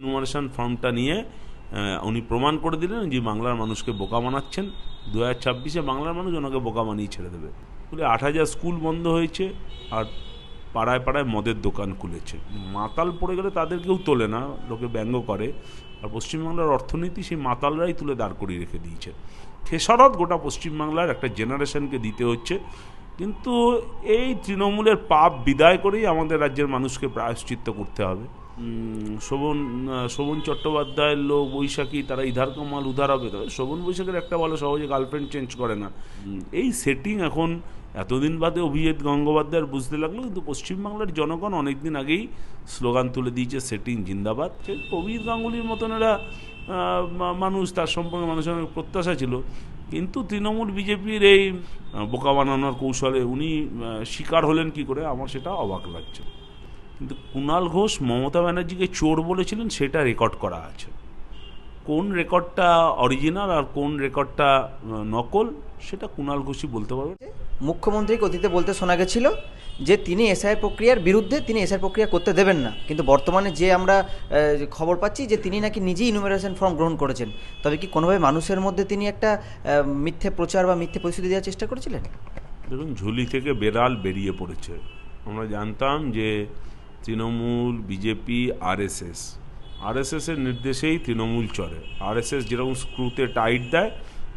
Enumeration ফর্মটা নিয়ে উনি প্রমাণ করে দিলেন যে বাংলার মানুষকে বোকা বানাচ্ছেন। দু হাজার ছাব্বিশে বাংলার মানুষ ওনাকে বোকা বানিয়ে ছেড়ে দেবে। বলে আট হাজার স্কুল বন্ধ হয়েছে আর পাড়ায় পাড়ায় মদের দোকান খুলেছে। মাতাল পড়ে গেলে তাদের কেউ তোলে না, লোকে ব্যঙ্গ করে। আর পশ্চিমবাংলার অর্থনীতি সেই মাতালরাই তুলে দাঁড় করিয়ে রেখে দিয়েছে। খেসারত গোটা পশ্চিমবাংলার একটা জেনারেশনকে দিতে হচ্ছে। কিন্তু এই তৃণমূলের পাপ বিদায় করেই আমাদের রাজ্যের মানুষকে প্রায়শ্চিত্ত করতে হবে। শোভন শোভন চট্টোপাধ্যায়ের লোক বৈশাখী তারা ইধার কামাল উধার হবে তবে শোভন বৈশাখের একটা বলে সহজে গার্লফ্রেন্ড চেঞ্জ করে না। এই সেটিং এখন এতদিন বাদে অভিজিৎ গঙ্গোপাধ্যায়ের বুঝতে লাগল কিন্তু পশ্চিমবাংলার জনগণ অনেকদিন আগেই স্লোগান তুলে দিয়েছে সেটিং জিন্দাবাদ। অভিজিৎ গাঙ্গুলির মতন এরা মানুষ তার সম্পর্কে মানুষের অনেক প্রত্যাশা ছিল। কিন্তু তৃণমূল বিজেপির এই বোকা বানানোর কৌশলে উনি শিকার হলেন কি করে? আমার সেটা অবাক লাগছে। কিন্তু কুণাল ঘোষ মমতা ব্যানার্জিকে চোর বলেছিলেন সেটা রেকর্ড করা আছে। কোন রেকর্ডটা অরিজিনাল আর কোন রেকর্ডটা নকল সেটা কুণাল ঘোষই বলতে পারবে। মুখ্যমন্ত্রীকে অতীতে বলতে শোনা গেছিল যে তিনি এসআই প্রক্রিয়ার বিরুদ্ধে তিনি এসআই প্রক্রিয়া করতে দেবেন না। কিন্তু বর্তমানে যে আমরা খবর পাচ্ছি যে তিনি নাকি নিজেই ইনুমারেশন ফর্ম গ্রহণ করেছেন। তবে কি কোনোভাবে মানুষের মধ্যে তিনি একটা মিথ্যে প্রচার বা মিথ্যে পরিস্থিতি দেওয়ার চেষ্টা করেছিলেন? দেখুন ঝুলি থেকে বেড়াল বেরিয়ে পড়েছে। আমরা জানতাম যে তৃণমূল, বিজেপি, আরএসএস। আরএসএসের নির্দেশেই তৃণমূল চলে। আরএসএস যেরকম স্ক্রুতে টাইট দেয়,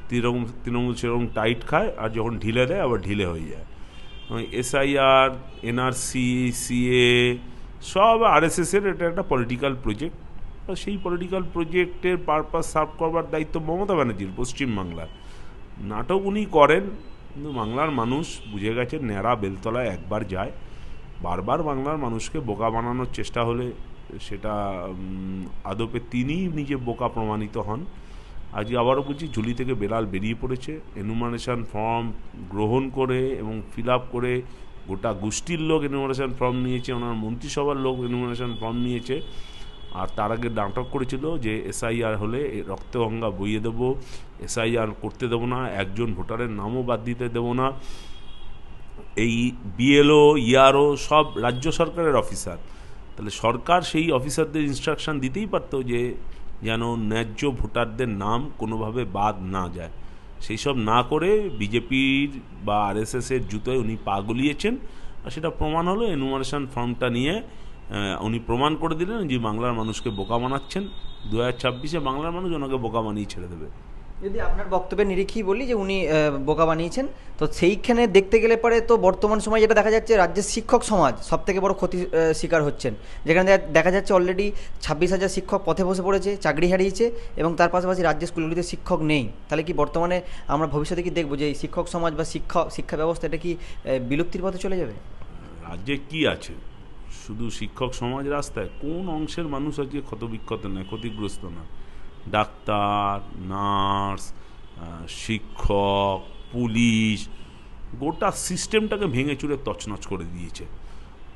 তৃণমূল তৃণমূল সেরকম টাইট খায়, আর যখন ঢিলে দেয়, আবার ঢিলে হয়ে যায়। এসআইআর, এনআরসি, সিএ, সব আরএসএসের এটা একটা পলিটিক্যাল প্রজেক্ট সেই পলিটিক্যাল প্রজেক্টের পারপাস সার্ভ করবার দায়িত্ব মমতা ব্যানার্জির, পশ্চিমবাংলার। নাটক উনি করেন, কিন্তু বাংলার মানুষ বুঝে গেছে, ন্যাড়া বেলতলায় একবার যায়। বারবার বাংলার মানুষকে বোকা বানানোর চেষ্টা হলে সেটা আদপে তিনিই নিজে বোকা প্রমাণিত হন। আজকে আবারও বলছি ঝুলি থেকে বেড়াল বেরিয়ে পড়েছে। এনুমারেশন ফর্ম গ্রহণ করে এবং ফিল আপ করে গোটা গোষ্ঠীর লোক এনুমারেশন ফর্ম নিয়েছে, ওনার মন্ত্রিসভার লোক এনুমারেশন ফর্ম নিয়েছে। আর তার আগে নাটক করেছিল যে এসআইআর হলে রক্তগঙ্গা বইয়ে দেবো এসআইআর করতে দেবো না, একজন ভোটারের নামও বাদ দিতে দেবো না। এই বিএলও ইআরও সব রাজ্য সরকারের অফিসার। তাহলে সরকার সেই অফিসারদের ইনস্ট্রাকশন দিতেই পারতো যে যেন ন্যায্য ভোটারদের নাম কোনোভাবে বাদ না যায়। সেই সব না করে বিজেপির বা আরএসএসের জুতোয় উনি পা গলিয়েছেন আর সেটা প্রমাণ হলো এনুমারেশন ফর্মটা নিয়ে উনি প্রমাণ করে দিলেন যে বাংলার মানুষকে বোকা বানাচ্ছেন। দু হাজার ছাব্বিশে বাংলার মানুষ ওনাকে বোকা বানিয়ে ছেড়ে দেবে। যদি আপনার বক্তব্যের নিরিখেই বলি যে উনি বোকা বানিয়েছেন, তো সেইখানে দেখতে গেলে পরে তো বর্তমান সময় যেটা দেখা যাচ্ছে রাজ্যের শিক্ষক সমাজ সব থেকে বড় ক্ষতি শিকার হচ্ছেন। যেখানে দেখা- দেখা যাচ্ছে অলরেডি ছাব্বিশ হাজার শিক্ষক পথে বসে পড়েছে, চাকরি হারিয়েছে এবং তার পাশাপাশি রাজ্যের স্কুলগুলিতে শিক্ষক নেই। তাহলে কি বর্তমানে আমরা ভবিষ্যতে কি দেখব যে এই শিক্ষক সমাজ বা শিক্ষা শিক্ষা ব্যবস্থা এটা কি বিলুপ্তির পথে চলে যাবে? রাজ্যে কি আছে? শুধু শিক্ষক সমাজ রাস্তায়, কোন অংশের মানুষ আজকে ক্ষতবিক্ষত নয়, ক্ষতিগ্রস্ত না ডাক্তার, নার্স শিক্ষক, পুলিশ, গোটা সিস্টেমটাকে ভেঙে চুরে তছনছ করে দিয়েছে।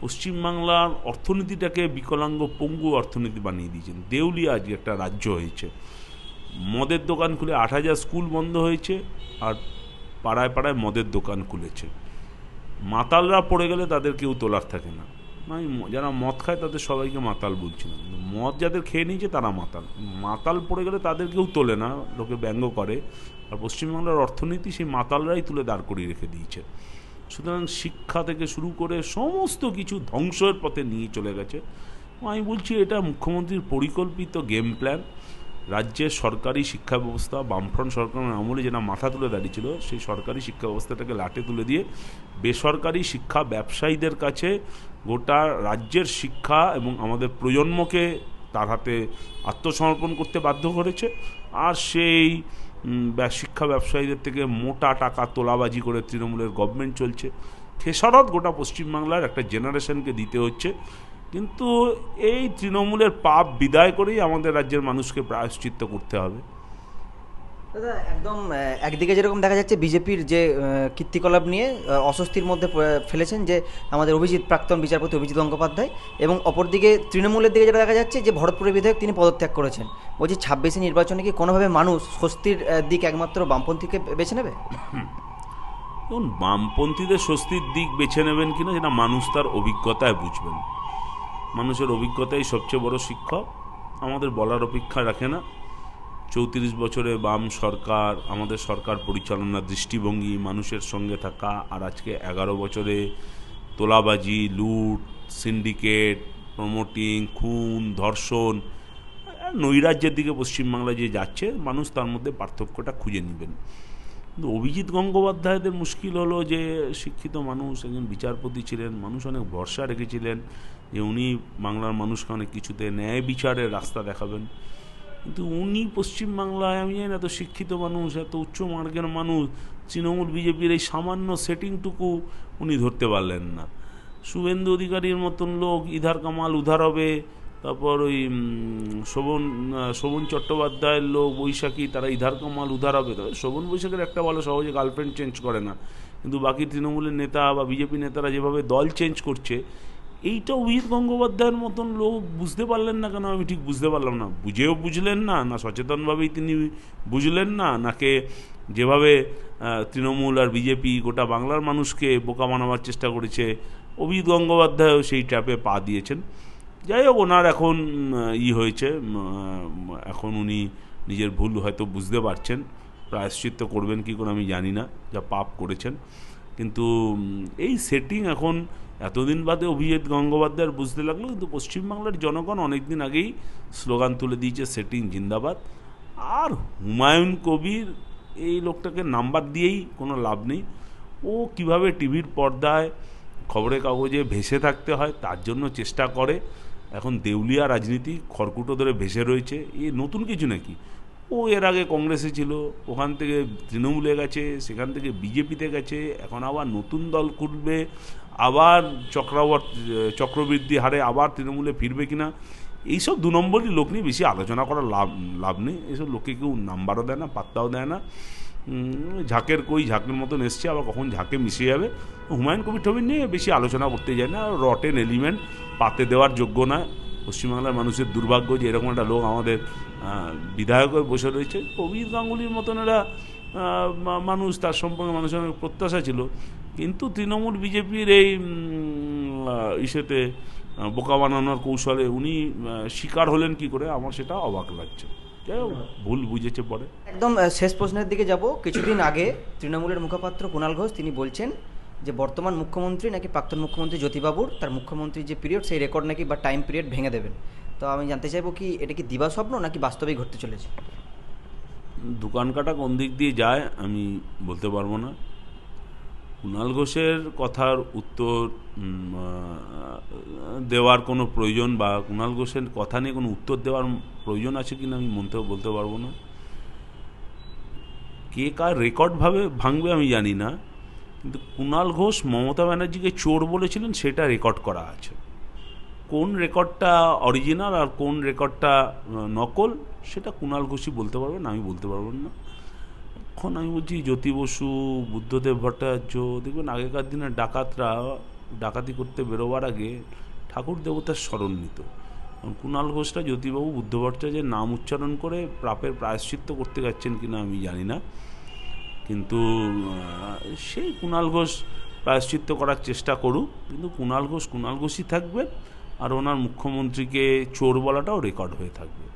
পশ্চিমবাংলার অর্থনীতিটাকে বিকলাঙ্গ, পঙ্গু অর্থনীতি বানিয়ে দিয়েছেন। দেউলিয়া আজকে একটা রাজ্য হয়েছে। মদের দোকান খুলে আট হাজার স্কুল বন্ধ হয়েছে আর পাড়ায় পাড়ায় মদের দোকান খুলেছে। মাতালরা পড়ে গেলে তাদের কেউ তোলার থাকে না। আমি যারা মদ খায় তাদের সবাইকে মাতাল বলছি না। মদ যাদের খেয়ে নিয়েছে তারা মাতাল। মাতাল পড়ে গেলে তাদের কেউ তোলে না, লোকে ব্যঙ্গ করে। আর পশ্চিমবাংলার অর্থনীতি সেই মাতালরাই তুলে দাঁড় করিয়ে রেখে দিয়েছে। সুতরাং শিক্ষা থেকে শুরু করে সমস্ত কিছু ধ্বংসের পথে নিয়ে চলে গেছে। আমি বলছি এটা মুখ্যমন্ত্রীর পরিকল্পিত গেম প্ল্যান রাজ্যের সরকারি শিক্ষা ব্যবস্থা, বামফ্রন্ট সরকারের আমলে যেটা মাথা তুলে দাঁড়িয়েছিল, সেই সরকারি শিক্ষা ব্যবস্থাটাকে লাটে তুলে দিয়ে বেসরকারি শিক্ষা ব্যবসায়ীদের কাছে গোটা রাজ্যের শিক্ষা এবং আমাদের প্রজন্মকে তার হাতে আত্মসমর্পণ করতে বাধ্য করেছে। আর সেই শিক্ষা ব্যবসায়ীদের থেকে মোটা টাকা তোলাবাজি করে তৃণমূলের গভর্নমেন্ট চলছে। খেসারত গোটা পশ্চিমবাংলার একটা জেনারেশনকে দিতে হচ্ছে। কিন্তু এই তৃণমূলের পাপ বিদায় করেই আমাদের রাজ্যের মানুষকে প্রায়শ্চিত্ত করতে হবে। দাদা একদম একদিকে যেরকম দেখা যাচ্ছে বিজেপির যে কীর্তিকলাপ নিয়ে অস্বস্তির মধ্যে ফেলেছেন যে আমাদের অভিজিৎ প্রাক্তন বিচারপতি অভিজিৎ গঙ্গোপাধ্যায় এবং অপরদিকে তৃণমূলের দিকে যেটা দেখা যাচ্ছে যে ভরতপুরের বিধায়ক তিনি পদত্যাগ করেছেন। বলছি ছাব্বিশে নির্বাচনে কি কোনোভাবে মানুষ স্বস্তির দিক একমাত্র বামপন্থীকে বেছে নেবে? দেখুন বামপন্থীদের স্বস্তির দিক বেছে নেবেন কিনা যেটা মানুষ তার অভিজ্ঞতায় বুঝবেন। মানুষের অভিজ্ঞতাই সবচেয়ে বড় শিক্ষক। আমাদের বলার অপেক্ষা রাখে না। চৌত্রিশ বছরে বাম সরকার, আমাদের সরকার পরিচালনার দৃষ্টিভঙ্গি, মানুষের সঙ্গে থাকা, আর আজকে এগারো বছরে তোলাবাজি, লুট, সিন্ডিকেট, প্রমোটিং, খুন, ধর্ষণ, নৈরাজ্যের দিকে পশ্চিমবাংলা যে যাচ্ছে, মানুষ তার মধ্যে পার্থক্যটা খুঁজে নেবেন। কিন্তু অভিজিৎ গঙ্গোপাধ্যায়দের মুশকিল হলো যে শিক্ষিত মানুষ, একজন বিচারপতি ছিলেন, মানুষ অনেক ভরসা রেখেছিলেন যে উনি বাংলার মানুষকে অনেক কিছুতে ন্যায় বিচারের রাস্তা দেখাবেন। কিন্তু উনি পশ্চিমবাংলায়, আমি জানি না, এত শিক্ষিত মানুষ, এত উচ্চ মার্গের মানুষ, তৃণমূল বিজেপির এই সামান্য সেটিংটুকু উনি ধরতে পারলেন না। শুভেন্দু অধিকারীর মতন লোক, ইধার কামাল উধার হবে তারপর ওই শোভন শোভন চট্টোপাধ্যায়ের লোক বৈশাখী, তারা ইধার কামাল উধার হবে তবে শোভন বৈশাখের একটা ভালো সহজে গার্লফ্রেন্ড চেঞ্জ করে না। কিন্তু বাকি তৃণমূলের নেতা বা বিজেপি নেতারা যেভাবে দল চেঞ্জ করছে, এইটা অভিজিৎ গঙ্গোপাধ্যায়ের মতন লোক বুঝতে পারলেন না কেন? আমি ঠিক বুঝতে পারলাম না। বুঝেও বুঝলেন না না সচেতনভাবেই তিনি বুঝলেন না, নাকে যেভাবে তৃণমূল আর বিজেপি গোটা বাংলার মানুষকে বোকা বানাবার চেষ্টা করেছে, অভিজিৎ গঙ্গোপাধ্যায়ও সেই ট্র্যাপে পা দিয়েছেন। যাই হোক ওনার এখন ই হয়েছে এখন উনি নিজের ভুল হয়তো বুঝতে পারছেন, প্রায়শ্চিত্ত করবেন কি করে আমি জানি না, যা পাপ করেছেন। কিন্তু এই সেটিং এখন এতদিন বাদে অভিজিৎ গঙ্গোপাধ্যায়ের বুঝতে লাগল, কিন্তু পশ্চিমবাংলার জনগণ অনেকদিন আগেই স্লোগান তুলে দিয়েছে সেটিং জিন্দাবাদ। আর হুমায়ুন কবির, এই লোকটাকে নাম্বার দিয়েই কোনো লাভ নেই। ও কীভাবে টিভির পর্দায় খবরের কাগজে ভেসে থাকতে হয়, তার জন্য চেষ্টা করে। এখন দেউলিয়া রাজনীতি খড়কুটো ধরে ভেসে রয়েছে, এ নতুন কিছু নাকি? ও এর আগে কংগ্রেসে ছিল, ওখান থেকে তৃণমূলে গেছে, সেখান থেকে বিজেপিতে গেছে, এখন আবার নতুন দল খুলবে, আবার চক্রবর্তী, চক্রবৃদ্ধি হারে আবার তৃণমূলে ফিরবে কিনা, এইসব দু নম্বরই লোক নিয়ে বেশি আলোচনা করার লাভ লাভ নেই এইসব লোককে কেউ নাম্বারও দেয় না, পাত্তাও দেয় না। ঝাঁকের কই, ঝাঁকের মতন এসছে, আবার কখন ঝাঁকে মিশে যাবে? হুমায়ুন কবির টবির নিয়ে বেশি আলোচনা করতে যায় না। রটেন এলিমেন্ট, পাতে দেওয়ার যোগ্য না পশ্চিমবাংলার মানুষের দুর্ভাগ্য যে এরকম একটা লোক আমাদের বিধায়ক হয়ে বসে রয়েছে। কবির গাঙ্গুলির মতন এরা মানুষ, তার সম্পর্কে মানুষের অনেক প্রত্যাশা ছিল। কিন্তু তৃণমূল বিজেপির এই ইসেতে বোকা বানানোর কৌশলে উনি শিকার হলেন কি করে? আমার সেটা অবাক লাগছে। ভুল বুঝেছে পরে। একদম শেষ প্রশ্নের দিকে যাব। কিছুদিন আগে তৃণমূলের মুখপাত্র কুণাল ঘোষ তিনি বলছেন যে বর্তমান মুখ্যমন্ত্রী নাকি প্রাক্তন মুখ্যমন্ত্রী জ্যোতিবাবুর তার মুখ্যমন্ত্রীর যে পিরিয়ড সেই রেকর্ড নাকি বা টাইম পিরিয়ড ভেঙে দেবেন। তো আমি জানতে চাইব কি এটা কি দিবা স্বপ্ন নাকি বাস্তবেই ঘটতে চলেছে? দোকান কাটা কোন দিক দিয়ে যায় আমি বলতে পারব না। কুণাল ঘোষের কথার উত্তর দেওয়ার কোনো প্রয়োজন বা কুণাল ঘোষের কথা নিয়ে কোনো উত্তর দেওয়ার প্রয়োজন আছে কিনা আমি মনতে বলতে পারব না। কে কার রেকর্ডভাবে ভাঙবে আমি জানি না, কিন্তু কুণাল ঘোষ মমতা ব্যানার্জিকে চোর বলেছিলেন সেটা রেকর্ড করা আছে। কোন রেকর্ডটা অরিজিনাল আর কোন রেকর্ডটা নকল, সেটা কুণাল ঘোষই বলতে পারবেন আমি বলতে পারব না। এখন আমি বলছি জ্যোতি বসু, বুদ্ধদেব ভট্টাচার্য, দেখবেন আগেকার দিনে ডাকাতরা, ডাকাতি করতে বেরোবার আগে ঠাকুর দেবতার স্মরণ নিত কুণাল ঘোষরা, জ্যোতিবাবু বুদ্ধ নাম উচ্চারণ করে প্রাপের প্রায়শ্চিত্ত করতে যাচ্ছেন কিনা আমি জানি না। কিন্তু সেই কুণাল ঘোষ প্রায়শ্চিত্ত করার চেষ্টা করুক। কিন্তু কুণাল ঘোষ, কুণাল ঘোষই থাকবে আর ওনার মুখ্যমন্ত্রীকে চোর বলাটাও রেকর্ড হয়ে থাকবে।